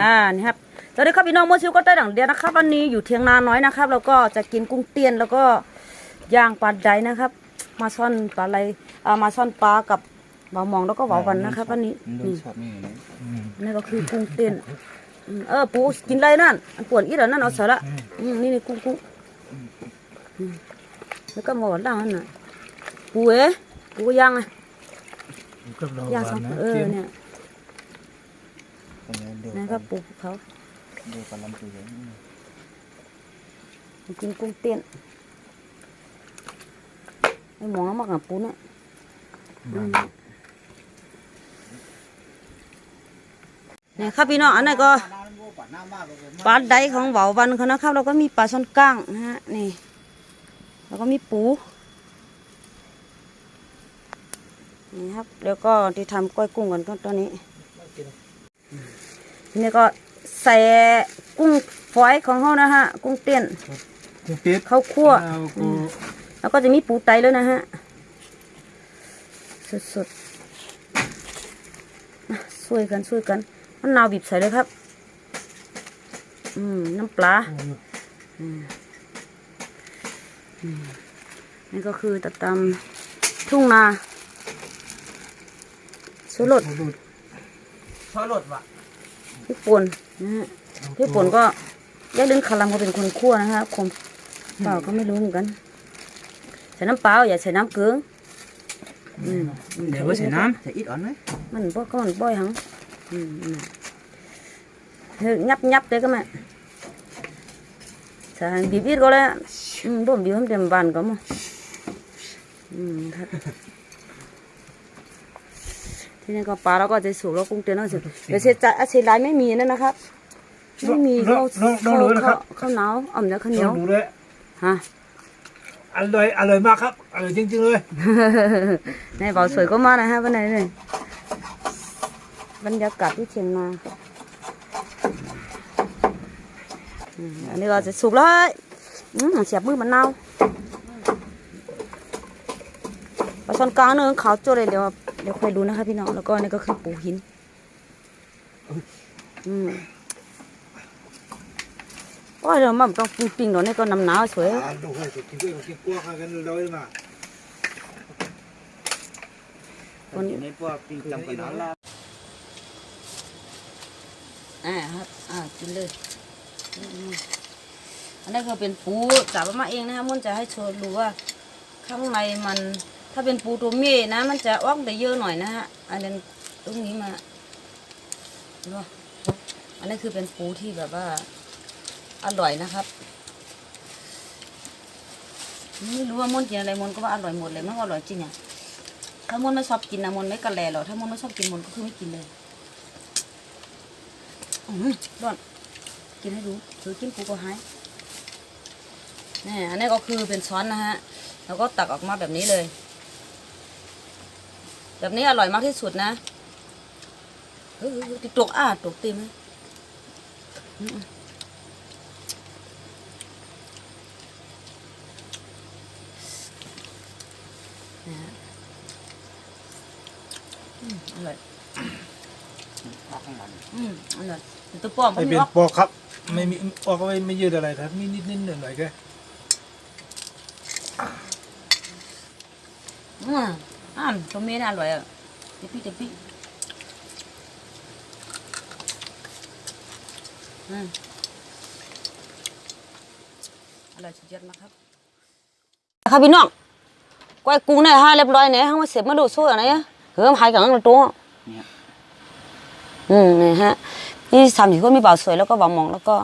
อ่านี่ครับสวัสดีครับพี่น้องโมชิวก็ได้ดังเดียวนะครับวันนี้อยู่เทียงนาน้อยนะครับ แล้วก็จะกินกุ้งเตียนแล้วก็ย่างปลาไดนะครับ มาซ่อนปลาอะไรอ่ามาซ่อนปลากับเบาหมองแล้วก็เบาวันนะครับวันนี้มันโดนนี่ชอบนี่นะนี่ก็คือกุ้งเตียนอืมเออปูกินอะไรนั่นอันปวดอีแล้วนั่นเอาเสร็จละอืมนี่นี่กุ้งกุ้งอืมแล้วก็หมดแล้วนั่นน่ะปูเอ๋ปูย่างไงกับเราย่างหสอวางนนะเออเทีย มเนี่ยตรงนี้เดือดนี่ก็ปูเขาเดือดกับลำตัวใหญ่กินกุ้งเตี้ยนไอ้หมองมากกับปูเนี่ยอืมเนี่ยครับพี่น้องอันนี้นก็ปลาไดของเหวาวันเขานะครับแล้วก็มีปลาช่อนก้างนะฮะนี่แล้วก็มีปูนี่ครับแล้วก็ที่ทำก้อยกุ้งกันก็ตัวนี้ ทีนี่ก็ใส่กุ้งฝอยของเขานะฮะ กุ้งเตี้ยนกุ้งเป็ดข้าวคั่วเอากูแล้วก็จะมีปูไตแล้วนะฮะสดๆมาช่วยกันช่วยกันมะนาวบีบใส่เลยครับ อืมน้ำปลาอืมนี่ก็คือตะตำทุ่งนาสุรสหลุดชอบหลดว่ะ พี่ป่นนะฮะพี่ป่นก็ยายลึงคารัมก็เป็นคนคั่วนะฮะคมเปล่าก็ไม่รู้เหมือนกัน ใส่น้ำเปล่าอย่าใส่น้ำเกลืออืมเดี๋ยวว่าใส่น้ำใส่อีกอ่อนไหมมันบ่ก็มันบ่อยหังอืมอืมเฮ้ยยับยับเลยก็มาใส่บีบอีกก็เลยอืมบ่มบีบให้เต็มบานก็มั้งอืมครับ ทีนี้ก็ปลาเราก็จะสูบแล้วกุ้งเตียนเราสิเดี๋ยวเสียใจอะเสียดายไม่มีนั่นนะครับไม่มีน้ข้าอวงน้องน้องรู้นะครับข้าวหนาวอ่อมแล้วข้าวเหนีต้ยอวงดูด้วยฮะอร่อยอร่อยมากครับอร่อยจริงๆเลยในเบาสวยก็มานะฮะวันไหนเลยบรรยากาศที่เชียงนาครับอืมอันนี้ก็จะสุกแล้วอืมเสียบมือมันเน่าปลาช่อนกลางเนื้อขาวโจ้เลยเดี๋ยว เดี๋ยวค่อยดูนะคะพี่น้องแล้วก็อันนี่ก็คือปูหิน อืมโอ้ยเดี๋ยวมันต้องปิ้งๆหน่อยนี่ก็น้ำหนาวสวยอ่าดูให้สุดกินด้วยกินกลัวกันเลยมาคนนี้ในพวกปิ้งจำกันแล้วอ่าครับ อ่ากินเลยอืมอันนี้คือเป็นปูจับมาเองนะครับมันจะให้โชว์ดูว่าข้างในมัน ถ้าเป็นปูตัวเมียนะ มันจะออกได้เยอะหน่อยนะฮะ อันนี้ตรงนี้มาดูอันนี้คือเป็นปูที่แบบว่า อร่อยนะครับ ไม่รู้ว่ามนกินอะไรมนก็ว่าอร่อยหมดเลยมันอร่อยจริงอะถ้ามนไม่ชอบกินนะมนไม่กระแลหรอกถ้ามนไม่ชอบกินมนก็คือไม่กินเลยอืมร้อนกินให้ดูถือกินปูก็หายนี่อันนี้ก็คือเป็นช้อนนะฮะ แล้วก็ตักออกมาแบบนี้เลย แบบนี้อร่อยมากที่สุดนะติดตกอะตกเต็มอืมๆนะฮะอืมอร่อยอืมอร่อยตัวปอมไม่ม่เป็นอกปอกครับ ไม่มีปอกไม่ไม่ยืดอะไรครับมีนิดนิดหน่อยหน่อยแค่ อืมอ่าตัวเมียน่ะอร่อยอะเดี๋ยวพี่เดี๋ยวพี่อืมอร่อยสุดยอดมากครับครับพี่น้องก้อยกุ้งเนี่ยฮะเรียบร้อยเนี่ยห้างมาเสียบมาดูสู้อะไรอะเฮ้ยหายกันตัวเนี่ยอืมนี่ฮะนี่สามสี่คนมีบ่าวสวยแล้วก็บ่าวหมองแล้วก็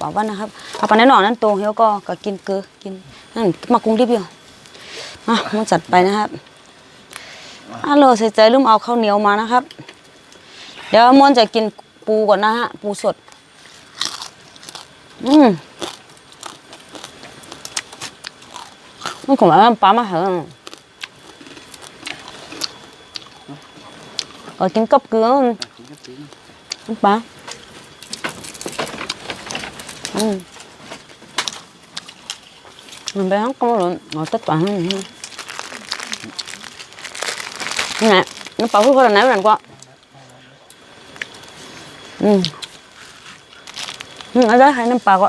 บ่าวบ้านนะครับเอาไปแน่นอนนั่นโตเฮียวก็ก็กินเกลือกินนั่นมากรุงเทพเดียวอะมาจัดไปนะครับ อะเราใส่ใจลืมเอาข้าวเหนียวมานะครับ เดี๋ยวมวนจะกินปูก่อนนะฮะ ปูสด อืมมันของมันปลามาเหรอเออกินกับเกลือน้ำปลาอืมมันไปทั้งกลม หมด tất cả hết rồi nè nó bảo với con này lần qua ừ อืมเอาได้ให้น้ำปลาก็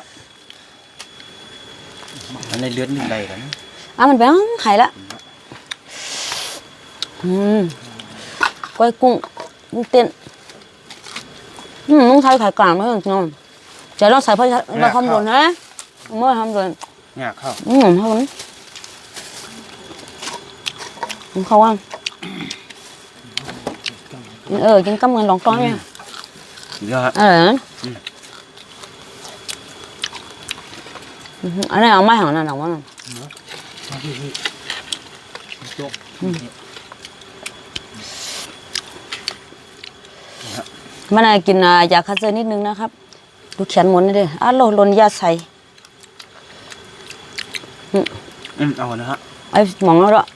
อันในเลือดนี่ใดกันอะมันเป็นหายละอืมก้อยกุ้งกุ้งเต้นอืมต้องใช้ไข่กลางไหมน้องจะต้องใส่เพราะเราทำโดนนะเมื่อทำโดนเนี่ยเข้าอืมเขามันมันเขาว่าเออกินกับเงิ นลองก้อนเนี่ยเยอะเอออันนี้เอาไม่หางนั่นหรอกว่ามาที่ที่จกมันน่ากินอะยาคัดเจอนิดนึงนะครับ ดูเขียนหมดนี่ดิอะโลลนยาใส่อืมเอานะฮะไอ้หมองแล้วด้วย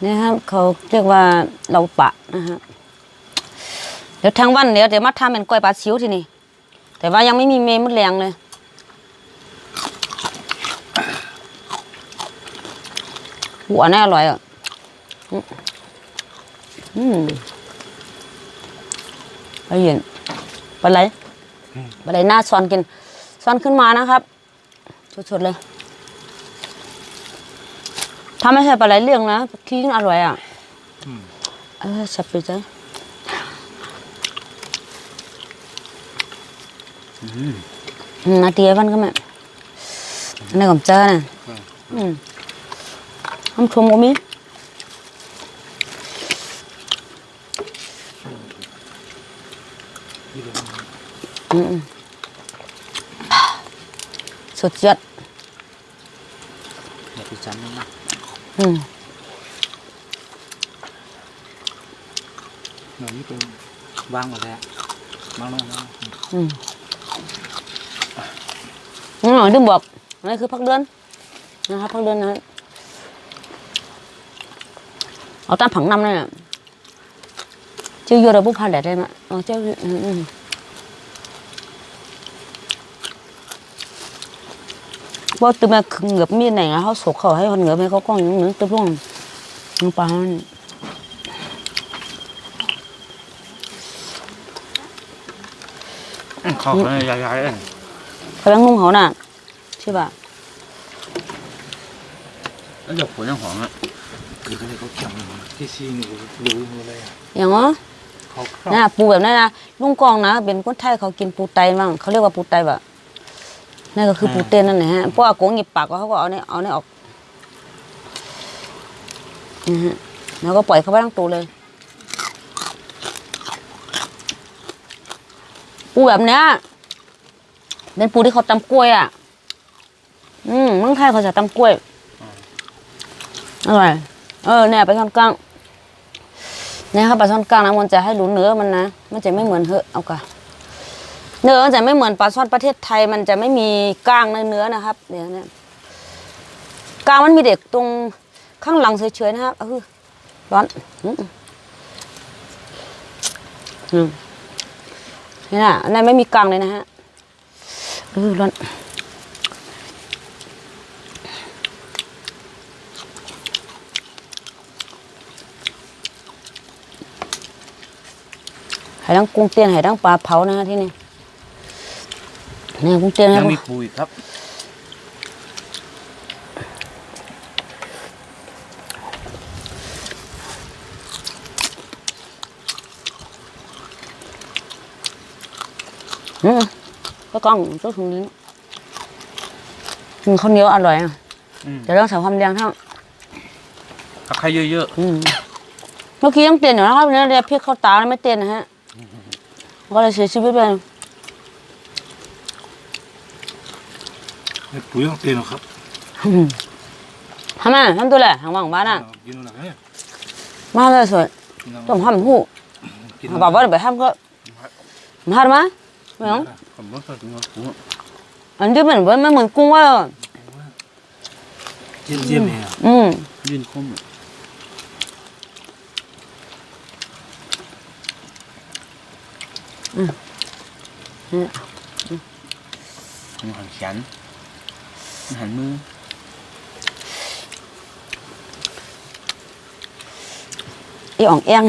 นี่ครับเขาเรียกว่าเราปะนะฮะเดี๋ยวทั้งวันเดี๋ยวเดี๋ยวมาทำเป็นกล้วยปลาชิวทีนี่แต่ว่ายังไม่มีเมมดแรงเลยหัวน่าอร่อยอะอืมอืมไปเย็นไปไหนไปไหนหน้าซ้อนกินซ้อนขึ้นมานะครับสดๆเลย ถ้าไม่ใช่ปลาไหลเลี้ยงนะขี้อร่อยอะเออสับไปจ้ะอืมอืมนาทีวันก็แม่อันนี้กับเจ้าน่ะอืมน้ำชมก็มีอืมสุดยอดอย่าไปจำนะ อืมหน่อยนี่เป็นวางหมดแล้ววางลงแล้วอืมอืมลืมบอกอันนี้คือพักเดือนนะครับพักเดือนนะฮะเอาตามผังนำเลยน่ะชื่อยูระบุพาแดดได้ไหมอ๋อเจ้าอืมอืม ว่าตัวแม่เหงือบมีดไหนนะเขาสกเขาให้คนเหงือบให้เขากล้องอย่างนึงตัวร่วงน้ำปลามันขอบเลยใหญ่ๆเลยเขายังนุ่งเขาน่ะใช่ป่ะแล้วเดี๋ยวผลยังหอมอะคืออะไรเขาจังที่ซีนี่รู้หมดเลยอะอย่างว่าเขาครอบน่ะปูแบบนั้นนะลุงกองนะ เป็นคนไทยเขากินปูไตมั่งเขาเรียกว่าปูไตแบบ นั่นก็คือปูเต้นนั่นแหละฮะเพราะว่ากงหยิบปากเขาก็เอาเนี่ยเอาเนี่ยออกนะฮะแล้วก็ปล่อยเขาไปทั้งตัวเลยปูแบบเนี้ยเป็นปูที่เขาตำกล้วยอะ อืมเมืองไทยเขาจะตำกล้วยอร่อยเออเนี่ยไปทอนกลางเนี่ยครับปลาช่อนกลางนะมันจะให้รู้เนื้อมันนะมันจะไม่เหมือนเหอะเอากะ เนื้อจะไม่เหมือนปลาช่อนประเทศไทย มันจะไม่มีกล้างในเนื้อนะครับเนี่ยเนี่ยกล้างมันมีเด็กตรงข้างหลังเฉยๆนะครับเออร้อนนี่นะอันนั้นไม่มีกล้างเลยนะฮะเออร้อนไห่ดังกุ้งเตียนไห่ดังปลาเผานะฮะที่นี่ นี่กุ้งเตียนยันะงมีปูอีกครับอืมก็กล้องตัวถุงนี้อืมข้าวเหนียวอร่อยอะอืมเดี๋ยวต้องใส่ความแดงทั้งผักไข่เยอะอืมเมื่อกี้ยังเตียนอยู่นะครับเนี่ยเรียกพริกเข้าตาแล้วไม่เตียนนะฮะก็เลยเสียชีวิตไป ไอ้ปุ๋ยต้องเตียนหรอครับทำไมทำตัวแหละทางว่างบ้านอะกินอะไรเนี่ยมาเลยสวยต้มห้ำหูกินบอกว่าเดี๋ยวไปทำก็มาทำไหมไม่ต้องๆผมว่าใส่ถุงมือปูอันนี้เหมือนว่าไม่เหมือนกุ้งว่าเจียมเจียมเนี่ยอืมยืนคมอืมมันหันแขน อาหารมือไอ่องเอียง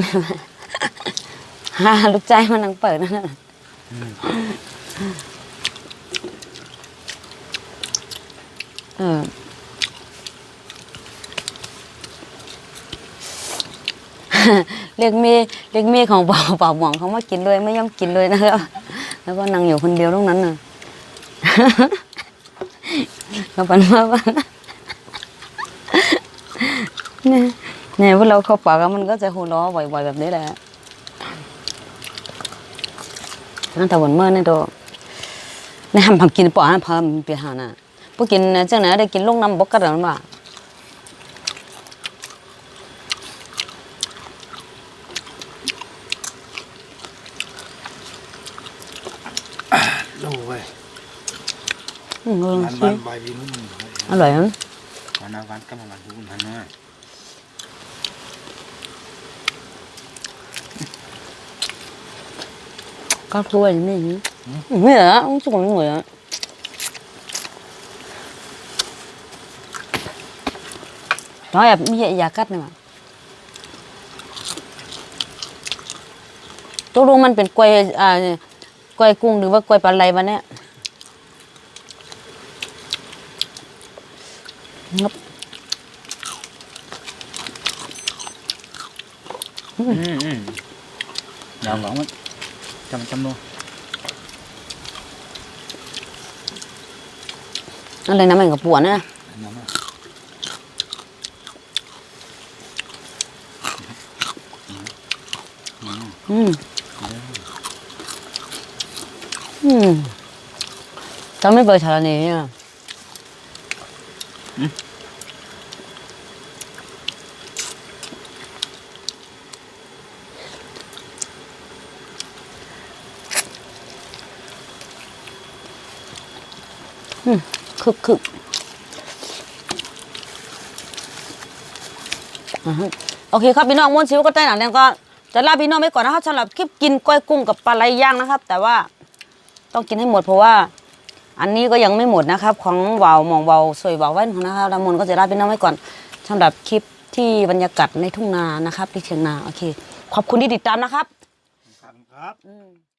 ฮ่าลูกใจมันนังเปิดนั่นเออเรียกเมียเรียกเมียของเป่าวป่าวหม่องเขามากินเลยไม่ยอมกินเลยนะครับแล้วก็นางอยู่คนเดียวตรงนั้นน่ะ ก็ปันมาว่าเนี่ยเนี่ยพวกเราเข้าปากมันก็จะหัวล้อบ่อยๆแบบนี้แหละนั่นแต่วันเมื่อนี่ตัวในห้ามพังกินปอนะพามเปียหาน่ะพวกกินเจ้าไหนได้กินลูกน้ำบกกระดันว่า โอ้ย อืมลองร้านชิบ้ามนใบวินอร่อยมั้ยวันนั้นวันก็มาวันทุกวันนะก็พูดอย่างนี้ไม่เหรอต้องจุกหน่อยอะน้อยแบบมียากัดนี่มั้ยตกลงมันเป็นกล้วยอ่ากล้วยกุ้งหรือว่ากล้วยปลาไหลวะเนี่ย งับอืมอืมเดี๋ยวบอกมันจำจำดูอะ คึกคึกอ่าฮะโอเคครับพี่น้องม้วนชิวก็ใต้หนังเนี่ยก็จะลาพี่น้องไปก่อนนะครับสำหรับคลิปกินกล้อยกุ้งกับปลาไหลย่างนะครับ แต่ว่าต้องกินให้หมดเพราะว่า อันนี้ก็ยังไม่หมดนะครับ ของวาวหมองวาวสวยวาวแว่นของนะครับละมนก็จะลาพี่น้องไว้ก่อนสำหรับคลิปที่บรรยากาศในทุ่งนานะครับที่เชียงนาโอเค ขอบคุณที่ติดตามนะครับครับ